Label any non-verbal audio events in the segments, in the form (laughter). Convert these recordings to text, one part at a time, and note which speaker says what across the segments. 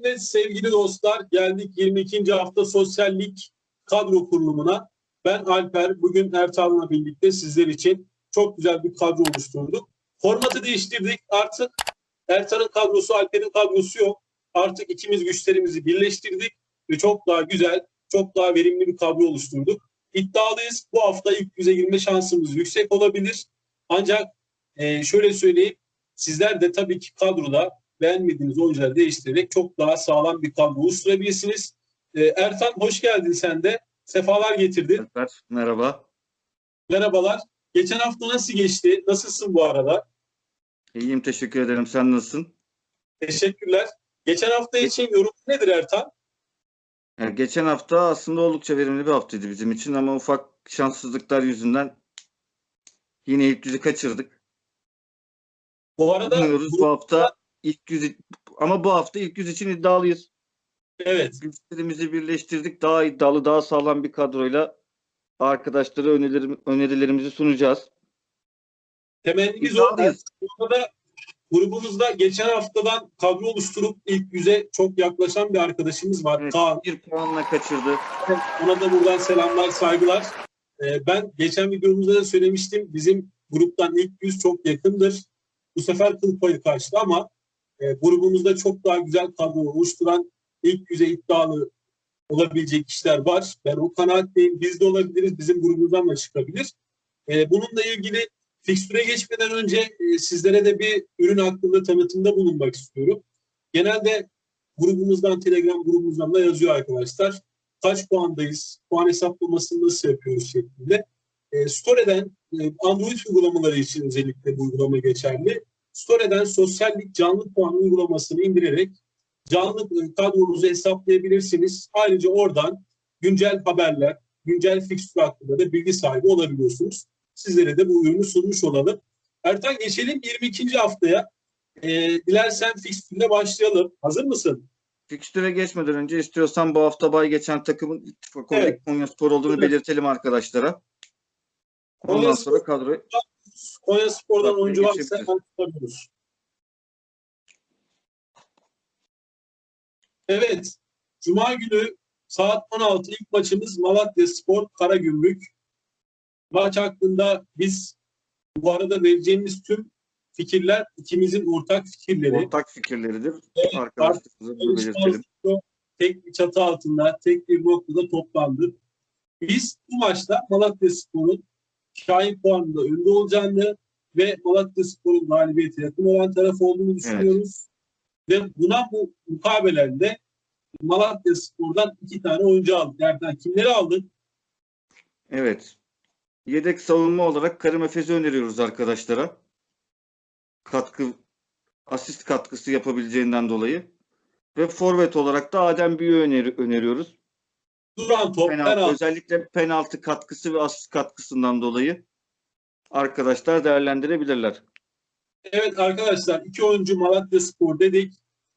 Speaker 1: Evet sevgili dostlar geldik 22. hafta sosyallik kadro kurulumuna. Ben Alper, bugün Ertan'la birlikte sizler için çok güzel bir kadro oluşturduk. Formatı değiştirdik. Artık Ertan'ın kadrosu, Alper'in kadrosu yok. Artık ikimiz güçlerimizi birleştirdik ve çok daha güzel, çok daha verimli bir kadro oluşturduk. İddialıyız. Bu hafta ilk yüze girme şansımız yüksek olabilir. Ancak e, şöyle söyleyeyim, sizler de tabii ki kadroda beğenmediğiniz oyuncuları değiştirerek çok daha sağlam bir kadro oluşturabilirsiniz. Ee, Ertan hoş geldin sen de. Sefalar getirdin.
Speaker 2: Merhaba.
Speaker 1: Merhabalar. Geçen hafta nasıl geçti? Nasılsın bu arada?
Speaker 2: İyiyim, teşekkür ederim. Sen nasılsın?
Speaker 1: Teşekkürler. Geçen hafta için yorum nedir Ertan?
Speaker 2: Yani geçen hafta aslında oldukça verimli bir haftaydı bizim için ama ufak şanssızlıklar yüzünden yine ilk yüzü kaçırdık.
Speaker 1: Bu arada
Speaker 2: Umuyoruz bu hafta ilk yüz ama bu hafta ilk yüz için iddialıyız.
Speaker 1: evet
Speaker 2: Güçlerimizi birleştirdik. Daha iddialı, daha sağlam bir kadroyla arkadaşlara önerilerim, önerilerimizi sunacağız.
Speaker 1: temennimiz o.
Speaker 2: İddialıyız.
Speaker 1: Bu arada grubumuzda geçen haftadan kadro oluşturup ilk yüze çok yaklaşan bir arkadaşımız var.
Speaker 2: Evet,
Speaker 1: Kaan.
Speaker 2: bir puanla kaçırdı.
Speaker 1: Ona da buradan selamlar, saygılar. Ee, ben geçen videomuzda da söylemiştim. Bizim gruptan ilk yüz çok yakındır. Bu sefer kıl payı kaçtı ama e, grubumuzda çok daha güzel kadro oluşturan ilk yüze iddialı olabilecek kişiler var. Ben o kanaatteyim. Biz de olabiliriz. Bizim grubumuzdan da çıkabilir. E, bununla ilgili fikstüre geçmeden önce e, sizlere de bir ürün hakkında tanıtımda bulunmak istiyorum. Genelde grubumuzdan, Telegram grubumuzdan da yazıyor arkadaşlar kaç puandayız, puan hesaplamasını nasıl yapıyoruz şeklinde. E, Store'den e, Android uygulamaları için özellikle bu uygulama geçerli. Store'den sosyallik canlı puan uygulamasını indirerek canlı e, kadronuzu hesaplayabilirsiniz. Ayrıca oradan güncel haberler, güncel fikstür hakkında da bilgi sahibi olabiliyorsunuz. Sizlere de bu ürünü sunmuş olalım. Ertan geçelim 22. haftaya. E, dilersen fikstürle başlayalım. Hazır mısın?
Speaker 2: Fikstüre geçmeden önce istiyorsan bu hafta bay geçen takımın İttifak
Speaker 1: Evet.
Speaker 2: Konya Spor olduğunu
Speaker 1: Evet.
Speaker 2: belirtelim arkadaşlara. Ondan sonra kadroyu
Speaker 1: Konya Spor'dan oyuncu varsa hemen tutabiliriz. Evet. Cuma günü saat 16 ilk maçımız Malatya Spor Karagümrük. Maç hakkında biz bu arada vereceğimiz tüm fikirler ikimizin ortak fikirleri.
Speaker 2: ortak fikirleridir.
Speaker 1: Evet,
Speaker 2: Arkadaşlarımıza bunu belirtelim.
Speaker 1: tek bir çatı altında, tek bir noktada toplandı. Biz bu maçta Malatya Spor'un Şahin puanında önde olacağını ve Malatya Spor'un galibiyete yakın olan taraf olduğunu düşünüyoruz. Ve buna bu mukabelende Malatya Spor'dan iki tane oyuncu aldık. Nereden? Kimleri aldık?
Speaker 2: Evet. Yedek savunma olarak Karim Efes'i öneriyoruz arkadaşlara. Katkı asist katkısı yapabileceğinden dolayı. Ve forvet olarak da Adem Büyü öneri, öneriyoruz.
Speaker 1: Duran top,
Speaker 2: Penaltı,
Speaker 1: penaltı.
Speaker 2: özellikle penaltı katkısı ve asist katkısından dolayı arkadaşlar değerlendirebilirler.
Speaker 1: Evet arkadaşlar iki oyuncu Malatya Spor dedik.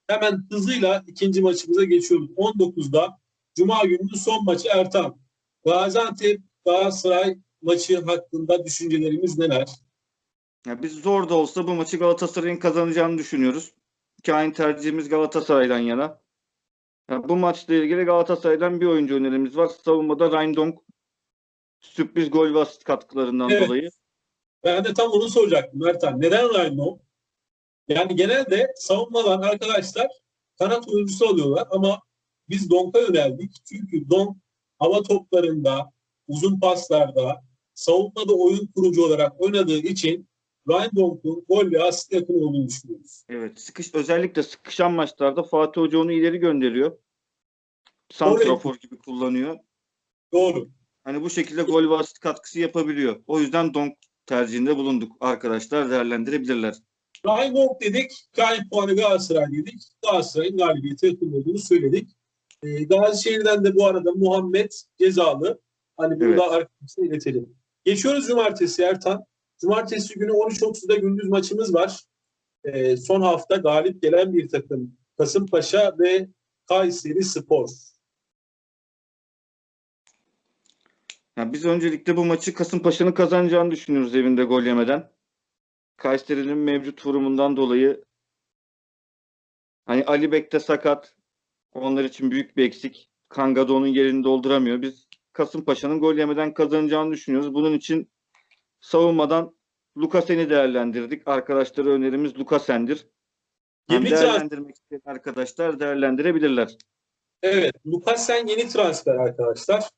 Speaker 1: Hemen hızıyla ikinci maçımıza geçiyoruz. 19'da Cuma gününün son maçı Ertan. Gaziantep Galatasaray maçı hakkında düşüncelerimiz neler?
Speaker 2: Ya biz zor da olsa bu maçı Galatasaray'ın kazanacağını düşünüyoruz. Kain tercihimiz Galatasaray'dan yana. Bu maçla ilgili Galatasaray'dan bir oyuncu önerimiz var. Savunmada Rindong sürpriz gol ve asist katkılarından
Speaker 1: Evet.
Speaker 2: dolayı.
Speaker 1: Ben de tam onu soracaktım Ertan. Neden Rhino? Yani genelde savunmadan arkadaşlar kanat oyuncusu alıyorlar ama biz Donk'a yöneldik. Çünkü Donk hava toplarında, uzun paslarda, savunmada oyun kurucu olarak oynadığı için Ryan Donk'un gol ve asist yakın olduğunu düşünüyoruz.
Speaker 2: Evet, sıkış özellikle sıkışan maçlarda Fatih Hoca onu ileri gönderiyor. Santrafor gibi kullanıyor.
Speaker 1: Doğru.
Speaker 2: Hani bu şekilde gol ve asist katkısı yapabiliyor. O yüzden Donk tercihinde bulunduk. Arkadaşlar değerlendirebilirler.
Speaker 1: Donk dedik, kayıp puanı Galatasaray dedik. Galatasaray'ın galibiyete yakın olduğunu söyledik. Ee, Gazişehir'den de bu arada Muhammed cezalı. Hani bunu
Speaker 2: Evet.
Speaker 1: da iletelim. Geçiyoruz cumartesi Ertan. Cumartesi günü 13.30'da gündüz maçımız var. Ee, son hafta galip gelen bir takım. Kasımpaşa ve Kayseri Spor.
Speaker 2: Ya biz öncelikle bu maçı Kasımpaşa'nın kazanacağını düşünüyoruz evinde gol yemeden. Kayseri'nin mevcut durumundan dolayı hani Ali Bek'te sakat, Onlar için büyük bir eksik. Kanga'da onun yerini dolduramıyor. Biz Kasımpaşa'nın gol yemeden kazanacağını düşünüyoruz. Bunun için savunmadan Lukasen'i değerlendirdik. Arkadaşlara önerimiz Lukasen'dir. Hem
Speaker 1: Yeni
Speaker 2: değerlendirmek isteyen arkadaşlar değerlendirebilirler.
Speaker 1: Evet, Lukasen yeni transfer arkadaşlar.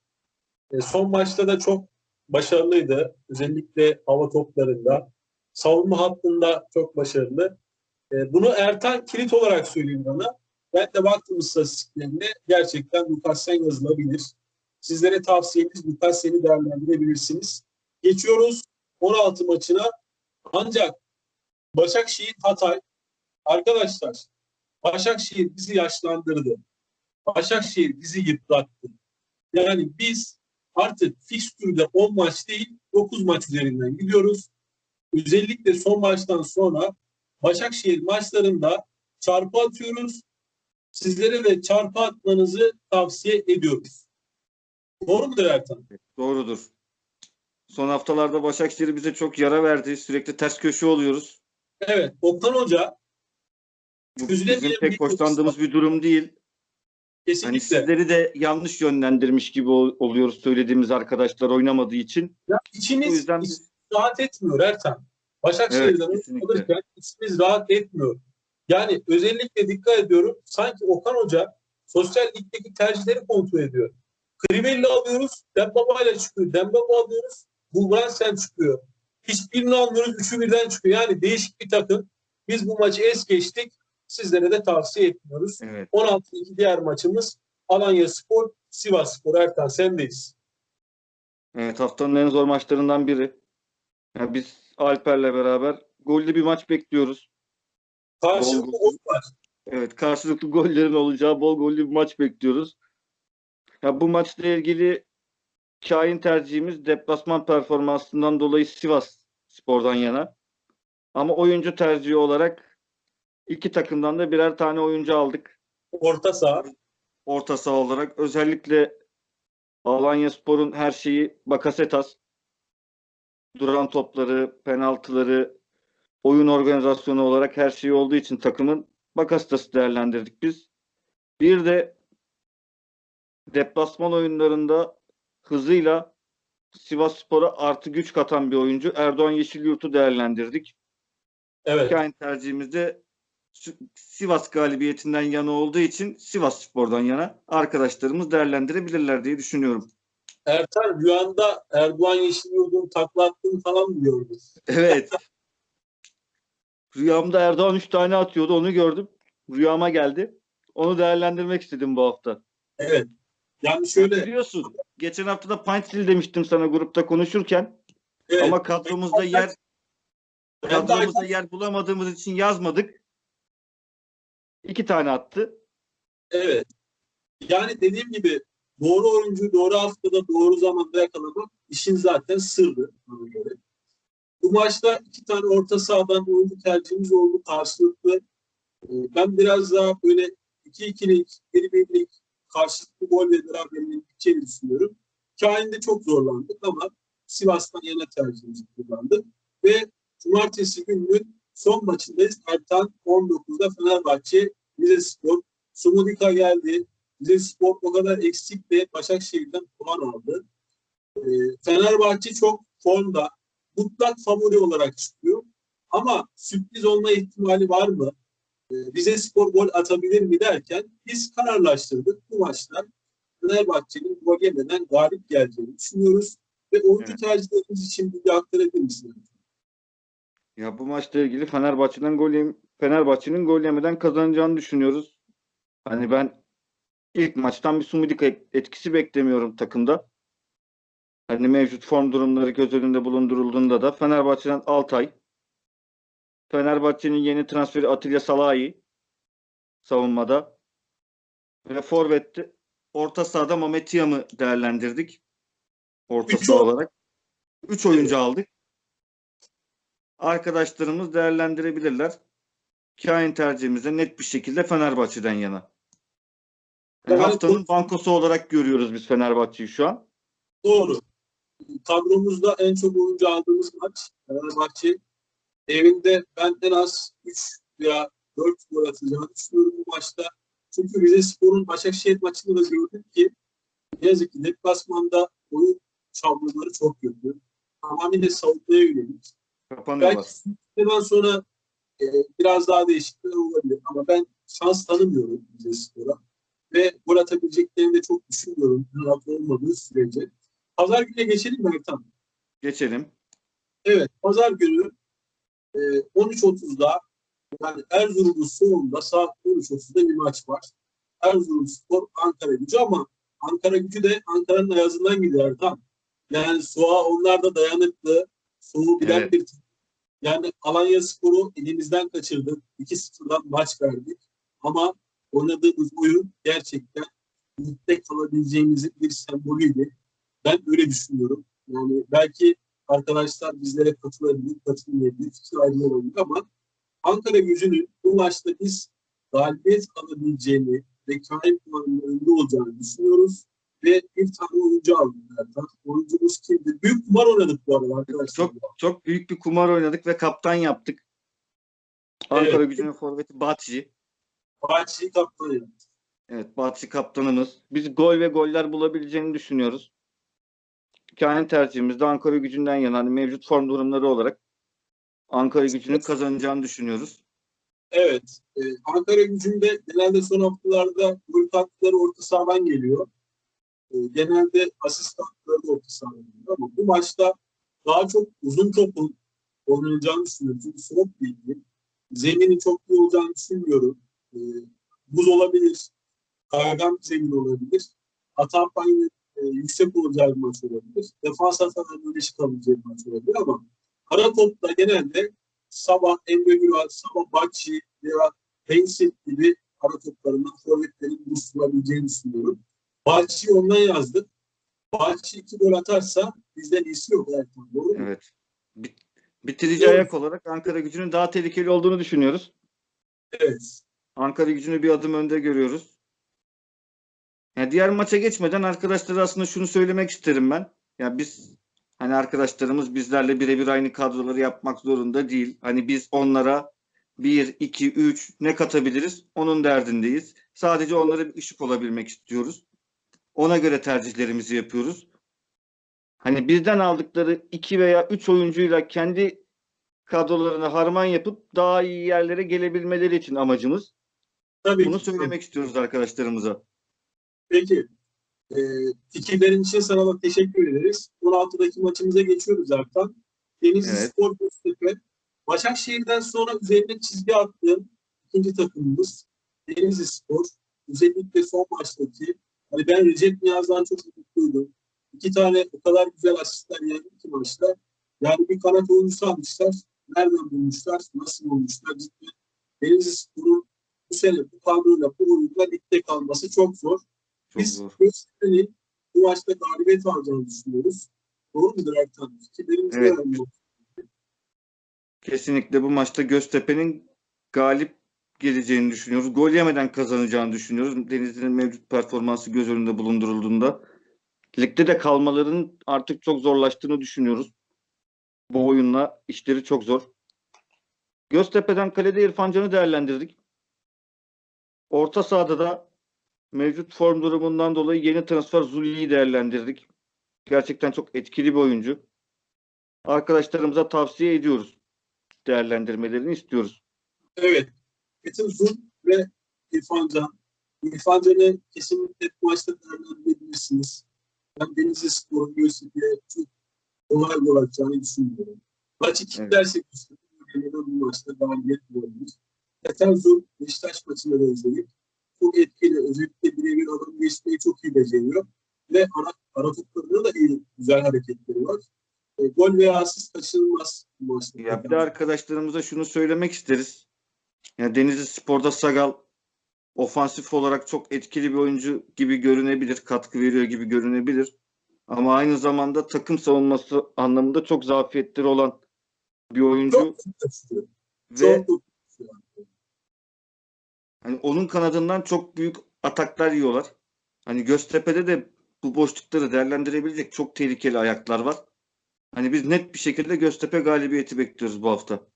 Speaker 1: E, son maçta da çok başarılıydı. Özellikle hava toplarında. Savunma hattında çok başarılı. E, bunu Ertan kilit olarak söyleyeyim bana. Ben de baktım istatistiklerine gerçekten Lukasen yazılabilir. Sizlere tavsiyemiz Lukasen'i değerlendirebilirsiniz. Geçiyoruz 16 maçına. Ancak Başakşehir Hatay arkadaşlar Başakşehir bizi yaşlandırdı. Başakşehir bizi yıprattı. Yani biz artık fikstürde 10 maç değil 9 maç üzerinden gidiyoruz. Özellikle son maçtan sonra Başakşehir maçlarında çarpı atıyoruz. Sizlere de çarpı atmanızı tavsiye ediyoruz. Doğru mudur Ertan?
Speaker 2: Doğrudur. Son haftalarda Başakşehir bize çok yara verdi. Sürekli ters köşe oluyoruz.
Speaker 1: Evet. Okan Hoca
Speaker 2: Bu bizim pek hoşlandığımız bir durum değil. Hani
Speaker 1: kesinlikle
Speaker 2: sizleri de yanlış yönlendirmiş gibi ol- oluyoruz söylediğimiz arkadaşlar oynamadığı için.
Speaker 1: ya
Speaker 2: O
Speaker 1: içiniz
Speaker 2: yüzden
Speaker 1: rahat etmiyor Ertan. Başakşehir'den
Speaker 2: Evet,
Speaker 1: alırken içimiz rahat etmiyor. Yani özellikle dikkat ediyorum. Sanki Okan Hoca sosyal ligdeki tercihleri kontrol ediyor. Krivelli alıyoruz. Dembaba ile çıkıyor. Dembaba alıyoruz. Bulgransen çıkıyor. Hiçbirini almıyoruz. Üçü birden çıkıyor. Yani değişik bir takım. Biz bu maçı es geçtik. Sizlere de tavsiye etmiyoruz.
Speaker 2: Evet.
Speaker 1: 16-2 diğer maçımız Alanya Spor, Sivas Spor. Ertan sendeyiz.
Speaker 2: Evet haftanın en zor maçlarından biri. Yani biz Alper'le beraber gollü bir maç bekliyoruz.
Speaker 1: Karşılıklı
Speaker 2: Bol-
Speaker 1: oyun var.
Speaker 2: Evet karşılıklı gollerin olacağı bol gollü bir maç bekliyoruz. Ya bu maçla ilgili kain tercihimiz deplasman performansından dolayı Sivas Spor'dan yana. Ama oyuncu tercihi olarak iki takımdan da birer tane oyuncu aldık.
Speaker 1: Orta saha.
Speaker 2: orta saha olarak. Özellikle Alanya Spor'un her şeyi Bakasetas. Duran topları, penaltıları, oyun organizasyonu olarak her şeyi olduğu için takımın Bakasetas'ı değerlendirdik biz. Bir de deplasman oyunlarında hızıyla Sivas Spor'a artı güç katan bir oyuncu Erdoğan Yeşilyurt'u değerlendirdik.
Speaker 1: Evet.
Speaker 2: Yani tercihimizde Sivas galibiyetinden yana olduğu için Sivas Spor'dan yana arkadaşlarımız değerlendirebilirler diye düşünüyorum.
Speaker 1: Ertan rüyanda Erdoğan Yeşilyurt'un takla attığını falan mı gördün?
Speaker 2: Evet. (laughs) Rüyamda Erdoğan 3 tane atıyordu onu gördüm. Rüyama geldi. Onu değerlendirmek istedim bu hafta.
Speaker 1: Evet. Yani şöyle
Speaker 2: Biliyorsun geçen hafta da Pintsil demiştim sana grupta konuşurken
Speaker 1: evet,
Speaker 2: ama kadromuzda yer kadromuzda yer bulamadığımız için yazmadık. İki tane attı.
Speaker 1: Evet. Yani dediğim gibi doğru oyuncuyu doğru haftada doğru zamanda yakalamak işin zaten sırrı. Bu maçta iki tane orta sahadan oyuncu tercihimiz oldu karşılıklı. Ee, Ben biraz daha böyle 2-2'lik, 1-1'lik karşılıklı gol ve beraberliğin biteceğini düşünüyorum. Kain'de çok zorlandık ama Sivas'tan yana tercihimizi kullandık. Ve cumartesi gününün son maçındayız. Ertan 19'da Fenerbahçe Rize Spor. Sumudika geldi. Rize Spor o kadar eksik ve Başakşehir'den puan aldı. Ee, Fenerbahçe çok formda. Mutlak favori olarak çıkıyor. Ama sürpriz olma ihtimali var mı? Ee, Rize Spor gol atabilir mi derken biz kararlaştırdık. Bu maçta Fenerbahçe'nin gol yemeden galip geleceğini düşünüyoruz. Ve oyuncu
Speaker 2: Evet.
Speaker 1: tercihlerimiz için bilgi aktarabilir misiniz?
Speaker 2: Ya bu maçla ilgili Fenerbahçe'den gol yem- Fenerbahçe'nin gol yemeden kazanacağını düşünüyoruz. Hani ben ilk maçtan bir Sumudika etkisi beklemiyorum takımda. Hani mevcut form durumları göz önünde bulundurulduğunda da Fenerbahçe'den Altay, Fenerbahçe'nin yeni transferi Atilla Salahi savunmada ve forvette orta sahada Mehmet Tiam'ı değerlendirdik. Orta
Speaker 1: Üç
Speaker 2: saha olarak. 3 oyuncu aldık. Arkadaşlarımız değerlendirebilirler. Kain tercihimizde net bir şekilde Fenerbahçe'den yana. Yani
Speaker 1: Yani
Speaker 2: haftanın bankosu olarak görüyoruz biz Fenerbahçe'yi şu an.
Speaker 1: Doğru. Kadromuzda en çok oyuncu aldığımız maç Fenerbahçe. Evinde ben en az 3 veya 4 gol atacağını düşünüyorum bu maçta. Çünkü Rize Spor'un Başakşehir maçında da gördük ki ne yazık ki deplasmanda oyun şablonları çok kötü. Tamamıyla savunmaya yönelik.
Speaker 2: Kapanıyorlar.
Speaker 1: Belki sonra e, biraz daha değişiklikler olabilir ama ben şans tanımıyorum Rize Spor'a. Ve gol atabileceklerini de çok düşünmüyorum. Rahat olmadığı sürece. Pazar gününe geçelim mi Ertan?
Speaker 2: Geçelim.
Speaker 1: Evet, pazar günü e, 13.30'da yani Erzurum'un sonunda saat 13.30'da bir maç var. Erzurum Spor Ankara gücü ama Ankara gücü de Ankara'nın ayazından gidiyor tam. Yani soğuğa onlar da dayanıklı, soğuğu bilen
Speaker 2: Evet.
Speaker 1: bir yani Alanya Spor'u elimizden kaçırdık. 2-0'dan maç verdik. Ama oynadığımız oyun gerçekten ligde kalabileceğimizin bir sembolüydü. Ben öyle düşünüyorum. Yani belki arkadaşlar bizlere katılabilir, katılmayabilir, fikir ayrılığı olabilir ama Ankara gücünün bu maçta biz galibiyet alabileceğini ve kâhim puanının önünde olacağını düşünüyoruz. Ve bir tane oyuncu aldık zaten. Oyuncumuz kimdi? Büyük kumar oynadık bu arada arkadaşlar.
Speaker 2: Çok çok büyük bir kumar oynadık ve kaptan yaptık. Ankara
Speaker 1: Evet.
Speaker 2: gücünün forveti Batçi.
Speaker 1: Fatih'i kaptan yaptı.
Speaker 2: Evet Batçi kaptanımız. Biz gol ve goller bulabileceğini düşünüyoruz. Kendi tercihimiz de Ankara gücünden yana hani mevcut form durumları olarak Ankara gücünün kazanacağını düşünüyoruz.
Speaker 1: Evet. e, Ankara gücünde genelde son haftalarda gol katkıları orta sahadan geliyor. E, genelde asist katkıları da orta sahadan geliyor ama bu maçta daha çok uzun topun oynanacağını düşünüyorum. Çünkü soğuk bir iklim. Zeminin çok iyi olacağını düşünmüyorum. E, buz olabilir. Kaygan bir zemin olabilir. E, yüksek olacağı bir maç olabilir. Defans hatalarının eşit kalabileceği bir maç olabilir ama ara topta genelde Sabah Emre Güral, Sabah Bakçı veya Hensit gibi ara toplarından forvetlerin buluşturabileceğini düşünüyorum. Bakçı'yı ondan yazdık. Bakçı iki gol atarsa bizden iyisi yok. Ertan, Doğru mu?
Speaker 2: Evet. Bit- Bitirici
Speaker 1: Evet.
Speaker 2: ayak olarak Ankara gücünün daha tehlikeli olduğunu düşünüyoruz.
Speaker 1: Evet.
Speaker 2: Ankara gücünü bir adım önde görüyoruz. Yani diğer maça geçmeden arkadaşlara aslında şunu söylemek isterim ben. Ya biz hani arkadaşlarımız bizlerle birebir aynı kadroları yapmak zorunda değil. Hani biz onlara 1, 2, 3 ne katabiliriz onun derdindeyiz. Sadece onlara bir ışık olabilmek istiyoruz. Ona göre tercihlerimizi yapıyoruz. Hani bizden aldıkları 2 veya 3 oyuncuyla kendi kadrolarını harman yapıp daha iyi yerlere gelebilmeleri için amacımız.
Speaker 1: Tabii
Speaker 2: Bunu
Speaker 1: ki.
Speaker 2: söylemek istiyoruz arkadaşlarımıza.
Speaker 1: Peki. E, fikirlerin için sana da teşekkür ederiz. 16'daki maçımıza geçiyoruz zaten. Denizli
Speaker 2: Evet.
Speaker 1: Spor Göztepe. Başakşehir'den sonra üzerine çizgi attığım ikinci takımımız Denizli Spor. Özellikle son maçtaki hani ben Recep Niyaz'dan çok mutluydum. İki tane o kadar güzel asistler geldi ki maçta. Yani bir kanat oyuncusu almışlar. Nereden bulmuşlar? Nasıl bulmuşlar? Cidden Denizli Spor'un bu sene bu kadroyla bu oyunla ligde kalması çok zor.
Speaker 2: Çok
Speaker 1: Biz
Speaker 2: zor.
Speaker 1: Göztepe'nin bu maçta galibiyet alacağını düşünüyoruz. Doğru mudur Ertan? Fikirlerimizi
Speaker 2: Evet. Kesinlikle bu maçta Göztepe'nin galip geleceğini düşünüyoruz. Gol yemeden kazanacağını düşünüyoruz. Denizli'nin mevcut performansı göz önünde bulundurulduğunda. Ligde de kalmaların artık çok zorlaştığını düşünüyoruz. Bu oyunla işleri çok zor. Göztepe'den kalede İrfan Can'ı değerlendirdik. Orta sahada da mevcut form durumundan dolayı yeni transfer Zuli'yi değerlendirdik. Gerçekten çok etkili bir oyuncu. Arkadaşlarımıza tavsiye ediyoruz. Değerlendirmelerini istiyoruz.
Speaker 1: Evet. Metin Zun ve İrfan Can. İrfan Can'ı kesinlikle bu maçta değerlendirebilirsiniz. Ben Denizli Spor'un Göztepe'ye çok kolay gol atacağını düşünüyorum. Maçı kilitlersek Göztepe muhtemelen bu maçta galibiyet bulabilir. Metin Zun Beşiktaş maçında da izledik. Çok etkili. Özellikle birebir adam geçmeyi çok iyi beceriyor. Ve ara, ara toplarında da iyi, güzel hareketleri var. E, gol veya asist kaçınılmaz.
Speaker 2: Ya bir de arkadaşlarımıza şunu söylemek isteriz. Ya Denizli Spor'da Sagal ofansif olarak çok etkili bir oyuncu gibi görünebilir, katkı veriyor gibi görünebilir. Ama aynı zamanda takım savunması anlamında çok zafiyetleri olan bir oyuncu
Speaker 1: çok
Speaker 2: ve
Speaker 1: Çok.
Speaker 2: Hani onun kanadından çok büyük ataklar yiyorlar. Hani Göztepe'de de bu boşlukları değerlendirebilecek çok tehlikeli ayaklar var. Hani biz net bir şekilde Göztepe galibiyeti bekliyoruz bu hafta.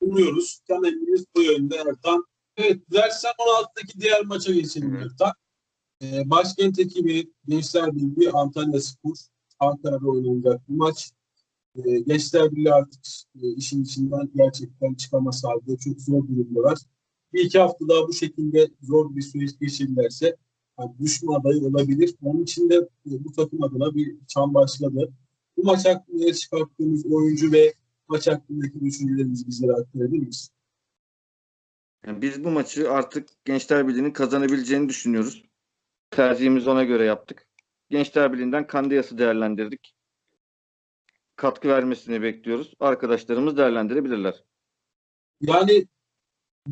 Speaker 1: Umuyoruz. Temelimiz bu yönde Ertan. Evet, dersen 16'daki diğer maça geçelim.
Speaker 2: Evet.
Speaker 1: lütfen. Ee, başkent ekibi Gençler Birliği Antalya Spor Ankara'da oynanacak bir maç. Ee, Gençler Birliği artık e, işin içinden gerçekten çıkamaz halde çok zor durumdalar. Bir iki hafta daha bu şekilde zor bir süreç geçirirlerse yani düşme adayı olabilir. Onun için de bu takım adına bir çan başladı. Bu maç hakkında çıkarttığımız oyuncu ve maç hakkındaki düşüncelerinizi bizlere aktarabilir misiniz?
Speaker 2: Yani biz bu maçı artık Gençler Birliği'nin kazanabileceğini düşünüyoruz. Tercihimizi ona göre yaptık. Gençler Birliği'nden Kandiyas'ı değerlendirdik. Katkı vermesini bekliyoruz. Arkadaşlarımız değerlendirebilirler.
Speaker 1: Yani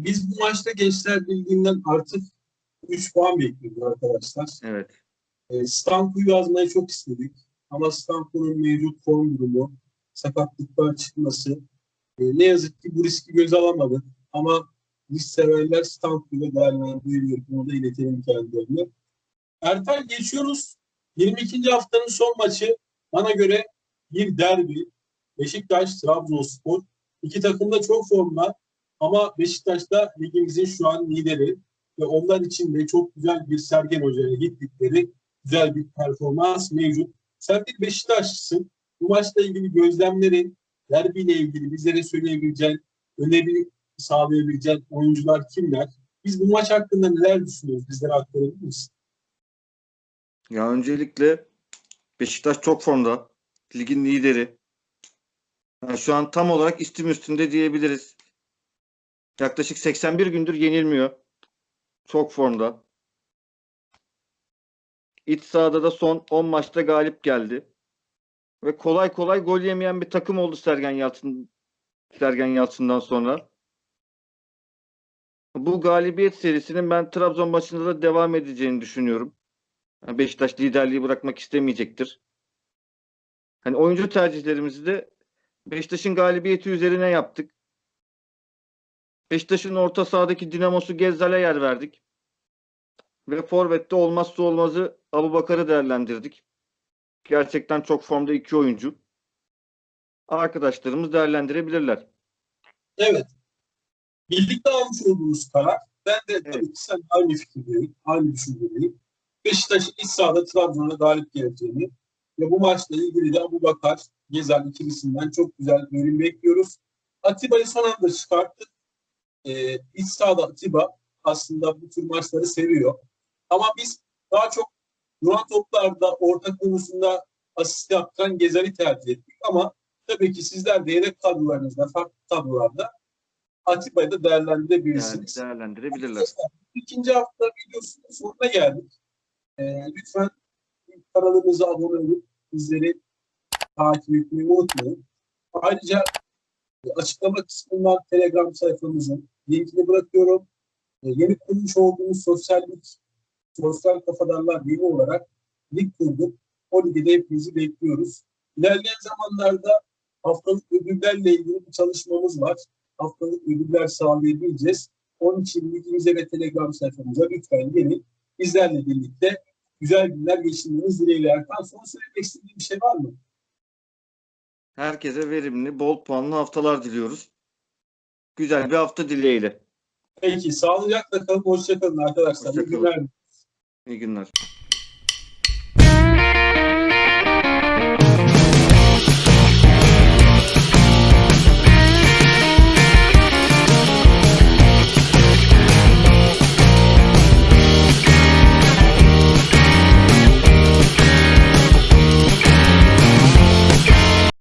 Speaker 1: biz bu maçta Gençler Birliği'nden artık 3 puan bekliyoruz arkadaşlar.
Speaker 2: Evet.
Speaker 1: E, Stanko'yu yazmayı çok istedik. Ama Stanko'nun mevcut form durumu, sakatlıklar çıkması. e, ne yazık ki bu riski göze alamadık. Ama biz severler Stanko'yu değerlendirebilir. Bunu da iletelim kendilerine. Ertel geçiyoruz. 22. haftanın son maçı bana göre bir derbi. Beşiktaş, Trabzonspor. İki takım da çok formda. Ama Beşiktaş da ligimizin şu an lideri ve onlar için de çok güzel bir Sergen Hoca'ya gittikleri güzel bir performans mevcut. Sen bir Beşiktaşlısın. Bu maçla ilgili gözlemlerin, derbiyle ilgili bizlere söyleyebileceğin, öneri sağlayabileceğin oyuncular kimler? Biz bu maç hakkında neler düşünüyoruz? Bizlere aktarabilir misin?
Speaker 2: Ya öncelikle Beşiktaş çok formda. Ligin lideri. Yani şu an tam olarak istim üstünde diyebiliriz. Yaklaşık 81 gündür yenilmiyor. Çok formda. İç sahada da son 10 maçta galip geldi. Ve kolay kolay gol yemeyen bir takım oldu Sergen Yalçın Sergen Yalçın'dan sonra. Bu galibiyet serisinin ben Trabzon maçında da devam edeceğini düşünüyorum. Beşiktaş liderliği bırakmak istemeyecektir. Hani oyuncu tercihlerimizi de Beşiktaş'ın galibiyeti üzerine yaptık. Beşiktaş'ın orta sahadaki dinamosu Gezzal'e yer verdik. Ve Forvet'te olmazsa olmazı Abubakar'ı değerlendirdik. Gerçekten çok formda iki oyuncu. Arkadaşlarımız değerlendirebilirler.
Speaker 1: Evet. Birlikte almış olduğumuz karar. Ben de tabii
Speaker 2: Evet.
Speaker 1: ki sen aynı fikirdeyim, aynı düşüncedeyim. Beşiktaş'ın iç sahada Trabzon'a galip geleceğini ve bu maçla ilgili de Abu Bakar, Gezel ikilisinden çok güzel bir ürün bekliyoruz. Atiba'yı son anda çıkarttık. Ee, iç sahada Atiba aslında bu tür maçları seviyor. Ama biz daha çok duran toplarda orta konusunda asist yaptıran Gezel'i tercih ettik. Ama tabii ki sizler de yedek kadrolarınızda, farklı kadrolarda Atiba'yı da
Speaker 2: Yani
Speaker 1: değerlendirebilirsiniz.
Speaker 2: değerlendirebilirler.
Speaker 1: Arkadaşlar, İkinci hafta videosunun sonuna geldik. Ee, lütfen kanalımıza abone olup bizleri takip etmeyi unutmayın. Ayrıca e, açıklama kısmından Telegram sayfamızın linkini bırakıyorum. E, yeni kurmuş olduğumuz sosyallik, sosyal kafadarlar ligi olarak lig kurduk. O ligde hepinizi bekliyoruz. İlerleyen zamanlarda haftalık ödüllerle ilgili bir çalışmamız var. Haftalık ödüller sağlayabileceğiz. Onun için ligimize ve Telegram sayfamıza lütfen gelin. Bizlerle birlikte güzel günler geçirmeniz dileğiyle. Erkan son söylemek istediğin bir şey var mı?
Speaker 2: Herkese verimli, bol puanlı haftalar diliyoruz. Güzel bir hafta dileğiyle.
Speaker 1: Peki sağlıcakla kalın, hoşça kalın arkadaşlar. İyi
Speaker 2: Hoşça kalın.
Speaker 1: günler.
Speaker 2: İyi günler.